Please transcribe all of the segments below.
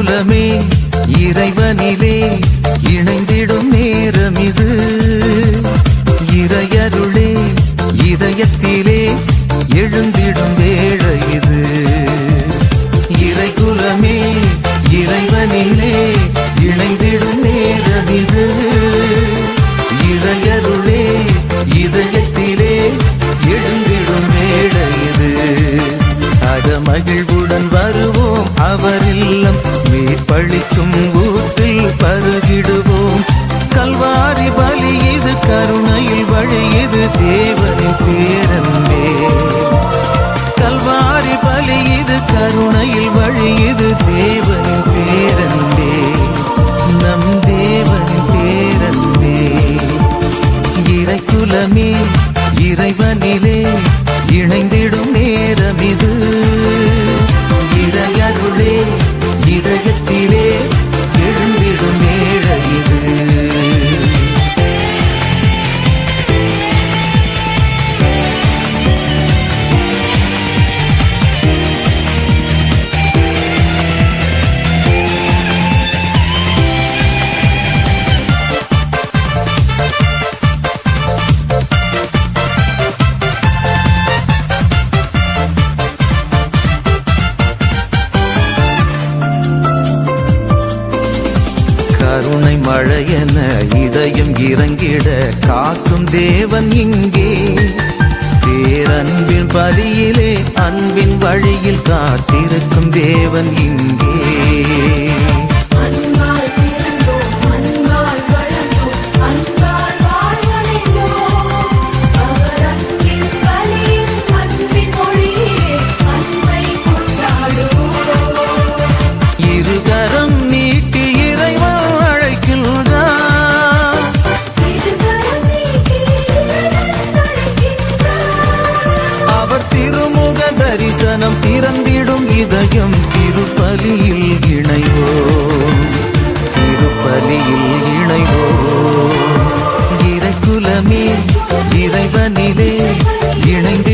குலமே இறைவனிலே இணைந்திடும் நேரம் இது இறையருளே இதயத்திலே எழுந்திடும் வேளை இது இறை குலமே இறைவனிலே இணைந்திடும் நேரம் இது இறையருளே இதயத்திலே எழுந்திடும் வேளை இது அக மகிழ்வுடன் வருவோம் அவர் அழிக்கும் மேற்பழிக்கும் ஊற்றில் பருகிடுவோம். கல்வாரி பலி இது கருணையில் வழி இது தேவனின் பேரன்பே. கல்வாரி பலி இது கருணையில் வழி இது தேவனின் பேரன்பே. நம் தேவனின் பேரன்பே. இறைக்குலமே இறைவனிலே இணைந்தே மழையென இதயம் இறங்கிட காக்கும் தேவன் இங்கே. பேரன்பின் பலியிலே அன்பின் வழியில் காத்திருக்கும் தேவன் இங்கே. திறந்திடும் இதயம் திருப்பலியில் இணைவோ? திருப்பலியில் இணைவோ? இறைக்குலமே இறைவனிலே இணைந்து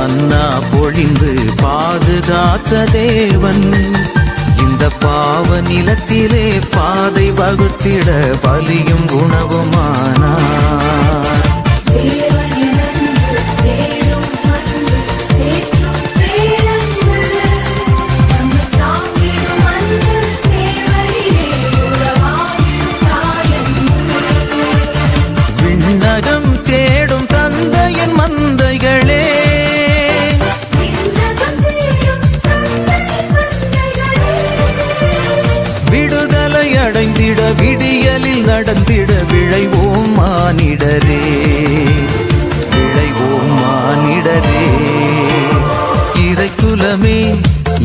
மன்னா பொழிந்து பாதுகாத்த தேவன். இந்த பாவ நிலத்திலே பாதை வகுத்திட பலியும் உணவுமானார் விண்ணகம் தே விடுதலை அடைந்திட விடியலில் நடந்திட விழைவோம் மானிடரே. விழைவோம் மானிடரே. இறை குலமே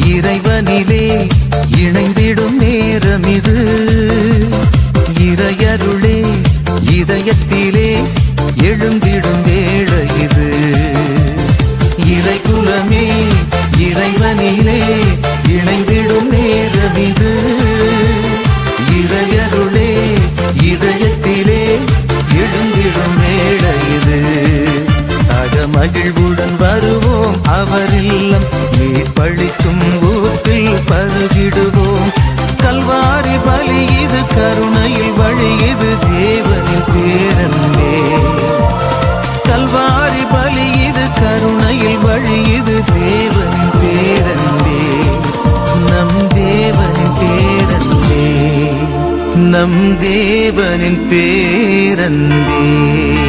இறைவனிலே இணைந்திடும் நேரம் இது. இறையருளே இதயத்திலே எழுந்திடும் வேளை இது. இறை குலமே இறைவனிலே இணைந்திடும் நேரம் இது. பழிக்கும் ஊத்தில் பருகிடுவோம். கல்வாரி பலி இது கருணையில் வழி இது தேவனின் பேரன்பே. கல்வாரி பலி இது கருணையில் வழி இது தேவனின் பேரன்பே. நம் தேவனின் பேரன்பே. நம் தேவனின் பேரன்பே.